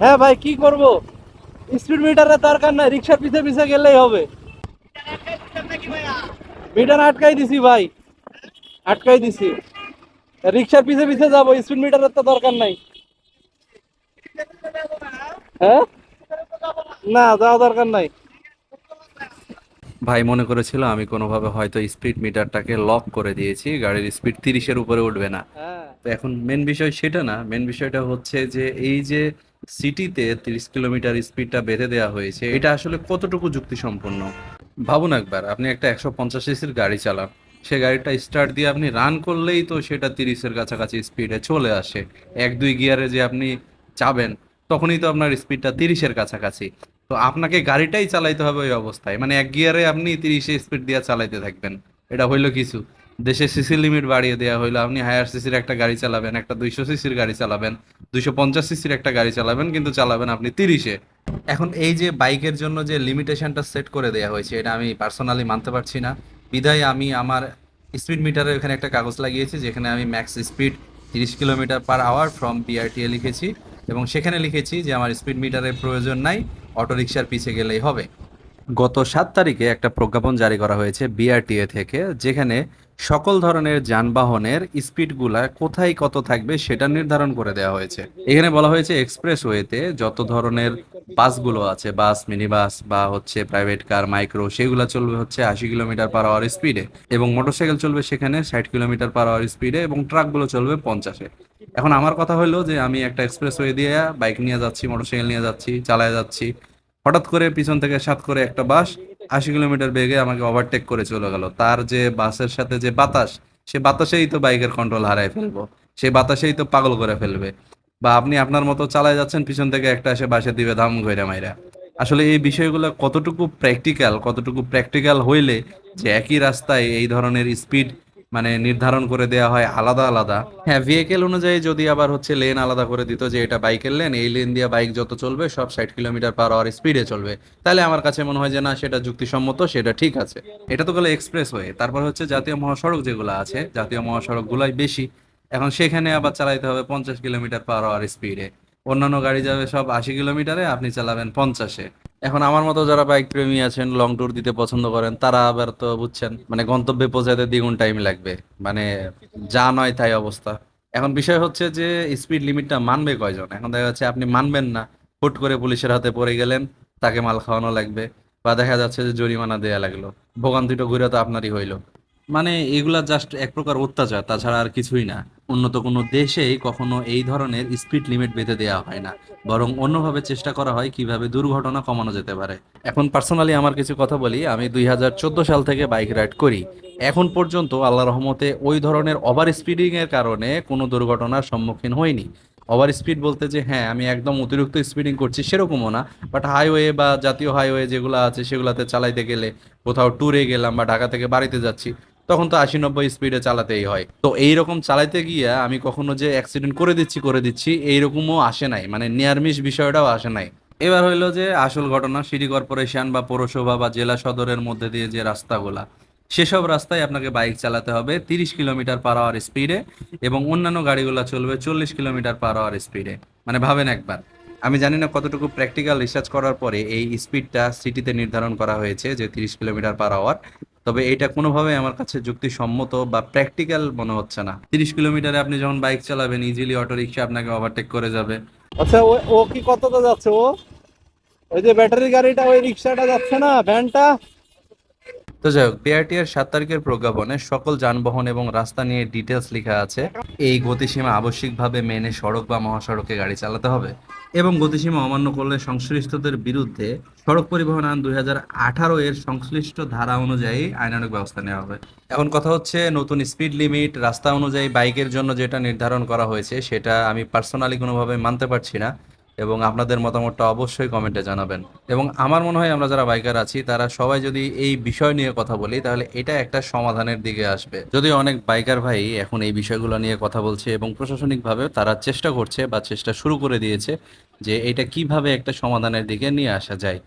হ্যাঁ ভাই কি করব? স্পিড মিটারের দরকার নাই রিক্সার পিছে পিছে গেলেই হবে। মিটার আটকাই দিছি ভাই আটকাই দিছি। রিক্সার পিছে পিছে যাব স্পিড মিটারের তো দরকার নাই। হ্যাঁ? না যাওয়া দরকার নাই। ভাই মনে করেছিল আমি কোনোভাবে হয়তো স্পিড মিটারটাকে লক করে দিয়েছি গাড়ির স্পিড তিরিশের উপরে উঠবে না। হ্যাঁ। এখন মেন বিষয় সেটা না মেন বিষয়টা হচ্ছে যে এই যে সিটিতে তিরিশ কিলোমিটার স্পিডটা বেঁধে দেওয়া হয়েছে, এটা আসলে কতটুকু যুক্তিসম্পন্ন? ভাবুন একবার, আপনি একটা একশো পঞ্চাশ সিসির গাড়ি চালান, সে গাড়িটা স্টার্ট দিয়ে আপনি রান করলেই তো সেটা তিরিশের কাছাকাছি স্পিডে চলে আসে। এক, দুই গিয়ারে যে আপনি চাবেন, তখনই তো আপনার স্পিডটা তিরিশের কাছাকাছি। তো আপনাকে গাড়িটাই চালাইতে হবে ওই অবস্থায় মানে এক গিয়ারে আপনি তিরিশে স্পিড দিয়ে চালাইতে থাকবেন, এটা হইল কিছু। দেশে সিসি লিমিট বাড়িয়ে দেওয়া হইল। আপনি হায়ার সিসির একটা গাড়ি চালাবেন, একটা দুইশো সিসির গাড়ি চালাবেন, দুইশো পঞ্চাশ সিসির একটা গাড়ি চালাবেন, কিন্তু চালাবেন আপনি তিরিশে। এখন এই যে বাইকের জন্য যে লিমিটেশনটা সেট করে দেওয়া হয়েছে, এটা আমি পার্সোনালি মানতে পারছি না। বিধায় আমি আমার স্পিড মিটারে এখানে একটা কাগজ লাগিয়েছি, যেখানে আমি ম্যাক্স স্পিড তিরিশ kilometre per hour from PRTA লিখেছি এবং সেখানে লিখেছি যে আমার স্পিড মিটারের প্রয়োজন নাই, অটোরিকশার পিছে গেলেই হবে। গত সাত তারিখে একটা প্রজ্ঞাপন জারি করা হয়েছে বিআরটিএ থেকে, যেখানে সকল ধরনের যানবাহনের স্পিডগুলা কোথায় কত থাকবে সেটা নির্ধারণ করে দেওয়া হয়েছে। এখানে বলা হয়েছে এক্সপ্রেসওয়েতে যত ধরনের বাসগুলো আছে, বাস মিনি বাস বা হচ্ছে প্রাইভেট কার, মাইক্রো, সেগুলো চলবে হচ্ছে আশি কিলোমিটার পার আওয়ার স্পিডে এবং মোটরসাইকেল চলবে সেখানে ষাট কিলোমিটার পার আওয়ার স্পিডে এবং ট্রাকগুলো চলবে পঞ্চাশে। এখন আমার কথা হলো যে আমি একটা এক্সপ্রেসওয়ে দিয়ে বাইক নিয়ে যাচ্ছি, মোটরসাইকেল নিয়ে যাচ্ছি, চালায় যাচ্ছি। হঠাৎ করে পিছন থেকে সাত করে একটা বাস আশি কিলোমিটার বেগে আমাকে ওভারটেক করে চলে গেল। তার যে বাসের সাথে যে বাতাস, সে বাতাসেই তো বাইকের কন্ট্রোল হারায় ফেলব। সেই বাতাসেই তো পাগল করে ফেলবে। বা আপনি আপনার মতো চালায় যাচ্ছেন, পিছন থেকে একটা এসে বাসে দিবে ধাম ঘইরা মাইরা। আসলে এই বিষয়গুলো কতটুকু প্র্যাকটিক্যাল কতটুকু প্র্যাকটিক্যাল হইলে যে একই রাস্তায় এই ধরনের স্পিড মানে নির্ধারণ করে দেওয়া হয় আলাদা আলাদা। হ্যাঁ ভেহিকেল অনুযায়ী যদি আবার হচ্ছে লেন আলাদা করে দিত যে এটা বাইকের লেন এই লেন দিয়ে বাইক যত চলবে সব ষাট কিলোমিটার পার আওয়ার স্পিডে চলবে। তাহলে আমার কাছে মনে হয় যে না, সেটা যুক্তিসম্মত, সেটা ঠিক আছে। এটা তো গেলো এক্সপ্রেস ওয়ে তারপর হচ্ছে জাতীয় মহাসড়ক যেগুলো আছে, জাতীয় মহাসড়কগুলোই বেশি। এখন সেখানে আবার চালাইতে হবে পঞ্চাশ কিলোমিটার পার আওয়ার স্পিডে অন্যান্য গাড়ি যাবে সব আশি কিলোমিটারে, আপনি চালাবেন পঞ্চাশে। এখন আমার মতো যারা বাইক প্রেমী আছেন লং ট্যুর দিতে পছন্দ করেন, তারা আবার তো বুঝছেন মানে গন্তব্যে পৌঁছাতে দ্বিগুণ টাইম লাগবে। মানে যা নয় তাই অবস্থা। এখন বিষয় হচ্ছে যে স্পিড লিমিটটা মানবে কয়জন? এখন দেখা যাচ্ছে আপনি মানবেন না। হুট করে পুলিশের হাতে পড়ে গেলেন, তাকে মাল খাওয়ানো লাগবে, বা দেখা যাচ্ছে যে জরিমানা দেয়া লাগল। ভোগান্তিটা ঘুরে তো আপনারই হইল। মানে এগুলা জাস্ট এক প্রকার অত্যাচার, তাছাড়া আর কিছুই না। উন্নত কোনো দেশেই কখনো এই ধরনের স্পিড লিমিট বেঁধে দেওয়া হয় না। বরং অন্যভাবে চেষ্টা করা হয় কীভাবে দুর্ঘটনা কমানো যেতে পারে। এখন পার্সোনালি আমার কিছু কথা বলি, আমি দু হাজার চোদ্দ সাল থেকে বাইক রাইড করি। এখন পর্যন্ত আল্লাহ রহমতে ওই ধরনের ওভার স্পিডিং এর কারণে কোনো দুর্ঘটনার সম্মুখীন হয়নি ওভার স্পিড বলতে যে হ্যাঁ আমি একদম অতিরিক্ত স্পিডিং করছি সেরকমও না। বাট হাইওয়ে বা জাতীয় হাইওয়ে যেগুলো আছে সেগুলোতে চালাইতে গেলে কোথাও ট্যুরে গেলাম বা ঢাকা থেকে বাড়িতে যাচ্ছি তখন তো আশি নব্বই স্পিডে চালাতেই হয়। তো এইরকম চালাইতে গিয়ে আমি কখনো যে অ্যাক্সিডেন্ট করে দিচ্ছি করে দিচ্ছি, এইরকমও আসে নাই। মানে নিয়ারমিশ বিষয়টাও আসে নাই। এবার হইল যে আসল ঘটনা, সিটি কর্পোরেশন বা পৌরসভা বা জেলা সদরের মধ্যে দিয়ে যে রাস্তাগুলা, সেসব রাস্তায় আপনাকে বাইক চালাতে হবে তিরিশ কিলোমিটার পার আওয়ার স্পিডে এবং অন্যান্য গাড়িগুলো চলবে চল্লিশ কিলোমিটার পার আওয়ার স্পিডে মানে ভাবেন একবার। আমি জানি না কতটুকু প্র্যাকটিক্যাল রিসার্চ করার পরে এই স্পিডটা সিটিতে নির্ধারণ করা হয়েছে যে তিরিশ কিলোমিটার পার আওয়ার তবে এটা কোনোভাবে আমার কাছে যুক্তিসম্মত বা প্র্যাকটিক্যাল মনে হচ্ছে না। তিরিশ কিলোমিটারে আপনি যখন বাইক চালাবেন ইজিলি অটো রিক্সা আপনাকে ওভারটেক করে যাবে। আচ্ছা ও কি কতটা যাচ্ছে ও? ওই যে ব্যাটারি গাড়িটা, ওই রিক্সাটা যাচ্ছে না ভ্যানটা তো যাই হোক বিআরটিআর সাত তারিখের প্রজ্ঞাপনে সকল যানবাহন এবং রাস্তা নিয়ে ডিটেলস লেখা আছে। এই গতিসীমা আবশ্যিকভাবে মেনে সড়ক বা মহাসড়কে গাড়ি চালাতে হবে এবং গতিসীমা অমান্য করলে সংশ্লিষ্টদের বিরুদ্ধে সড়ক পরিবহন আইন দুই আঠারো এর সংশ্লিষ্ট ধারা অনুযায়ী আইনানুগ ব্যবস্থা নেওয়া হবে। এখন কথা হচ্ছে নতুন স্পিড লিমিট রাস্তা অনুযায়ী বাইকের জন্য যেটা নির্ধারণ করা হয়েছে, সেটা আমি পার্সোনালি কোনোভাবে মানতে পারছি না। এবং আপনাদের মতামতটা অবশ্যই কমেন্টে জানাবেন। এবং আমার মনে হয় আমরা যারা বাইকার আছি, তারা সবাই যদি এই বিষয় নিয়ে কথা বলি, তাহলে এটা একটা সমাধানের দিকে আসবে। যদি অনেক বাইকার ভাই এখন এই বিষয়গুলো নিয়ে কথা বলছে এবং প্রশাসনিকভাবে তারা চেষ্টা করছে বা চেষ্টা শুরু করে দিয়েছে যে এটা কীভাবে একটা সমাধানের দিকে নিয়ে আসা যায়।